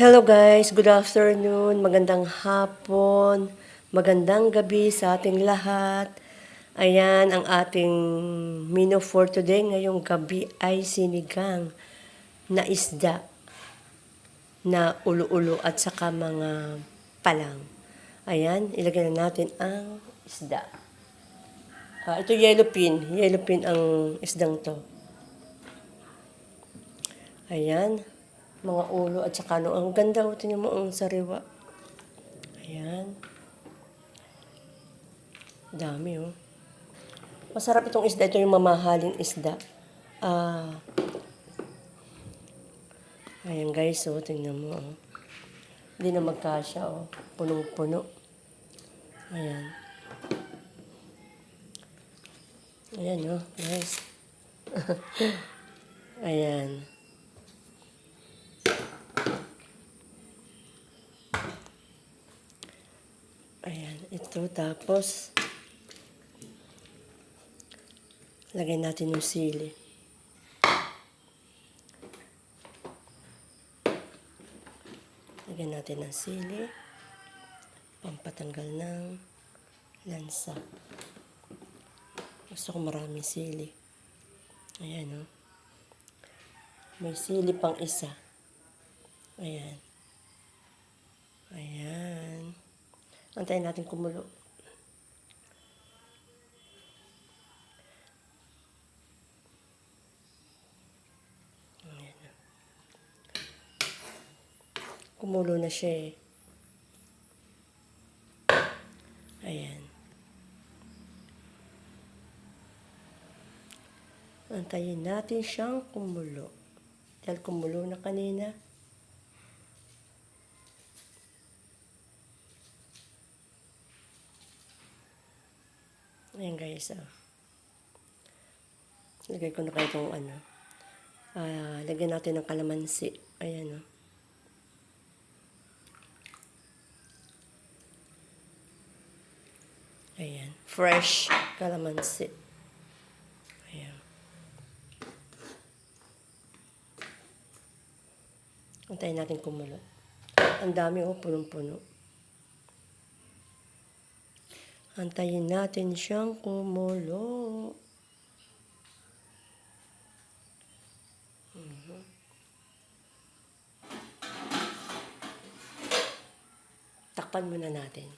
Hello guys, good afternoon, magandang hapon, magandang gabi sa ating lahat. Ayan ang ating menu for today. Ngayong gabi ay sinigang na isda na ulo-ulo at saka mga palang. Ayan, ilagay na natin ang isda. Ah, ito yellow pin. Yellow pin ang isdang to. Ayan. Mga ulo at saka ano. Ang ganda. O, tingnan mo ang sariwa. Ayan. Dami oh. Masarap itong isda. Ito yung mamahaling isda. Ah. ayan guys. Oh, tingnan mo. Oh. Hindi na magkasya. Oh. Punong-puno. Ayan. Ayan oh. Guys. Ayan. Ayan, ito. Tapos, lagay natin yung sili. Lagyan natin ng sili. Pampatanggal ng lansa. Gusto ko maraming sili. Ayan, oh. May sili pang isa. Ayan. Ayan. Antayin natin kumulo. Kumulo na siya eh. Ayan. Antayin natin siyang kumulo. Dahil kumulo na kanina. Ayan guys, ah. Lagay ko na kayo itong ano. Ah, lagyan natin ng kalamansi. Ayan, oh. Ayan. Fresh kalamansi. Ayan. Antayin natin kumulo. Ang dami, oh. Punong-puno. Antayin natin siyang kumulo. Takpan muna natin.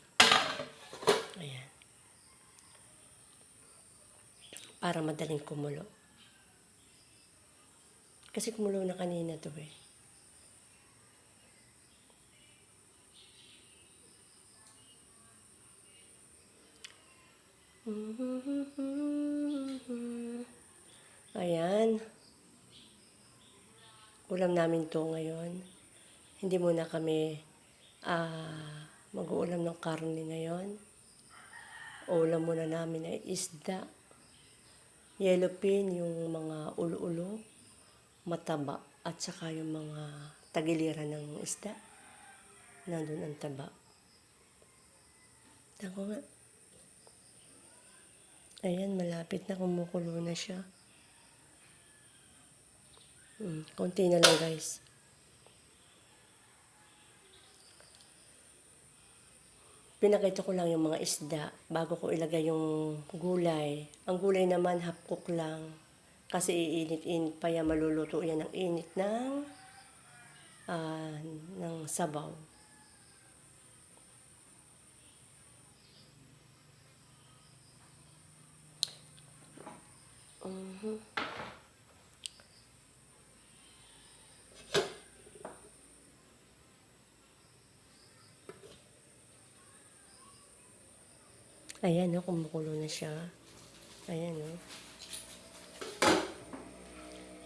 Ayan. Para madaling kumulo. Kasi kumulo na kanina to eh. Ayan. Ulam namin to ngayon. Hindi muna kami ah, mag-uulam ng karne ngayon. Ulam muna namin ay isda. Yellow pin, yung mga ulo-ulo, mataba, at saka yung mga tagiliran ng isda. Nandun ang taba. Tako nga. Ayan, malapit na kumukulo na siya. Hmm, konti na lang guys. Pinakita ko lang yung mga isda bago ko ilagay yung gulay. Ang gulay naman half cook lang. Kasi iinit-init pa yan, maluluto yan ng init ng, ah, ng sabaw. Mhm. Ayan, no, kumukulo na siya. Ayan, no.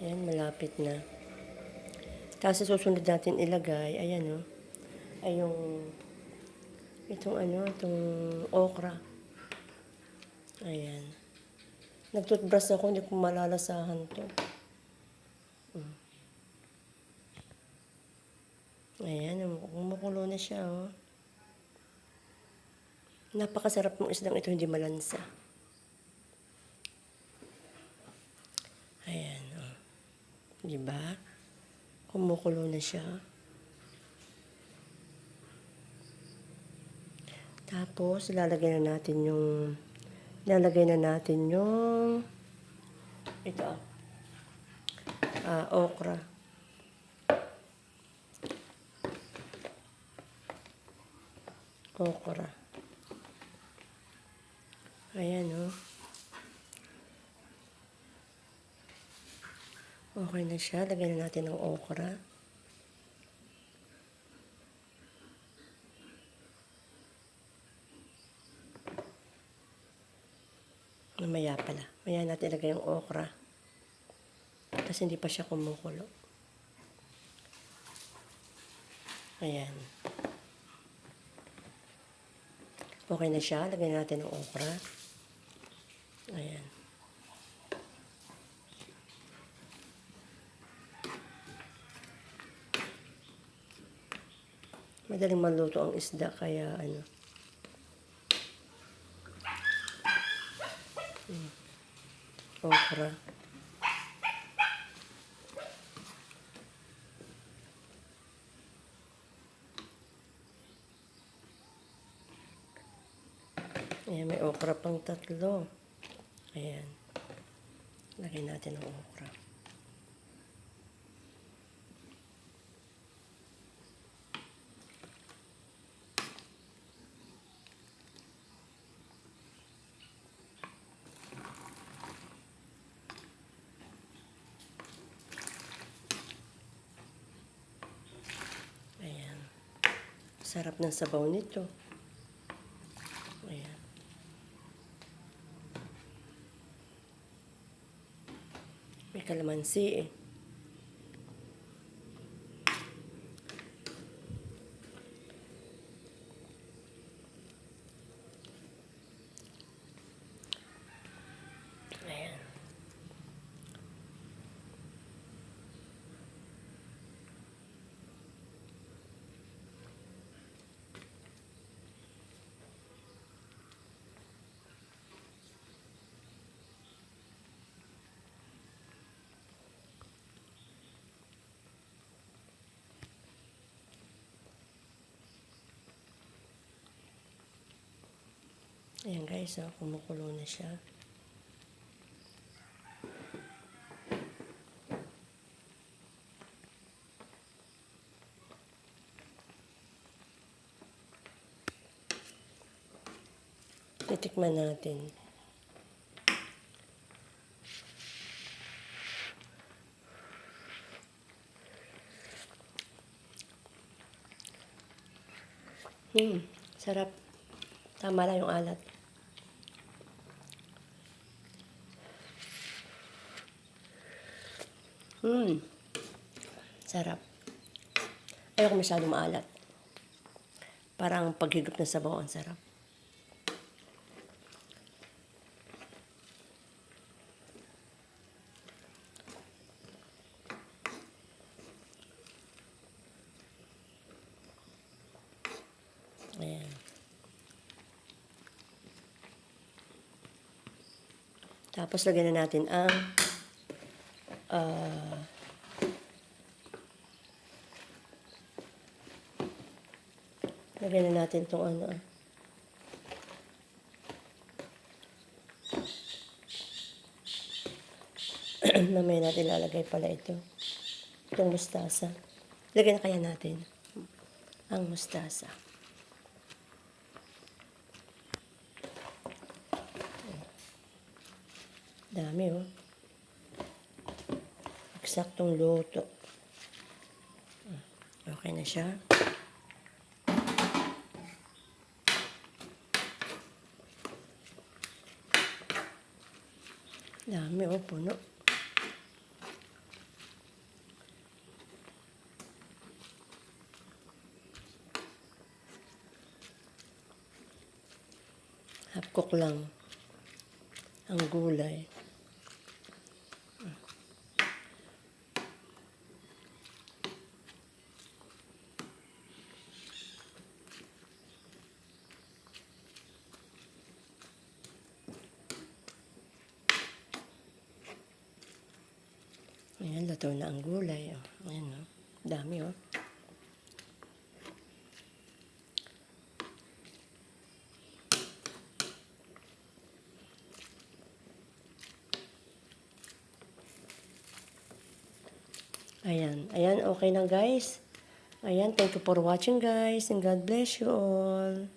Ayan, malapit na. Tapos susunod natin ilagay, ayan, no. Ay yung, itong ano, itong okra. Ayan. Nag-toothbrush ako, hindi ko malalasahan to. Mm. Ayan, kumukulo na siya, oh. Napakasarap ng isdang ito, hindi malansa. Ayan, oh. Diba? Kumukulo na siya. Tapos, lalagyan na natin yung ilalagay na natin yung, ito, ah, okra. Okra. Ayan, oh. Okay na siya. Lagyan na natin ng okra. Mamaya pala. Mamaya natin ilagay yung okra. Kasi hindi pa siya kumukulo. Ayan. Okay na siya. Lagyan natin ng okra. Ayan. Madaling maluto ang isda kaya ano. Okra. Ayan, may okra pang tatlo. Ayan. Lagay natin ang okra. Ayan. Sarap ng sabaw nito. Ayan. May kalamansi eh. Ayan. Ayan guys, oh, kumukulo na siya. Titikman natin. Hmm, sarap. Tama lang yung alat. Hmm. Sarap. Ayoko masyadong maalat. Parang paghigop na sabaw ang sarap. Ayan. Tapos lagyan na natin ang ah lagyan na natin itong ano ah. Mamaya natin lalagay pala ito. Itong mustasa. Lagyan na kaya natin ang mustasa. Dami oh. Eksaktong luto. Okay na siya. Dami oh, puno. Half cook lang ang gulay. Luto na ang gulay. Oh. Ayan, oh. Dami, oh. Ayan. Ayan, okay na guys. Ayan, thank you for watching guys and God bless you all.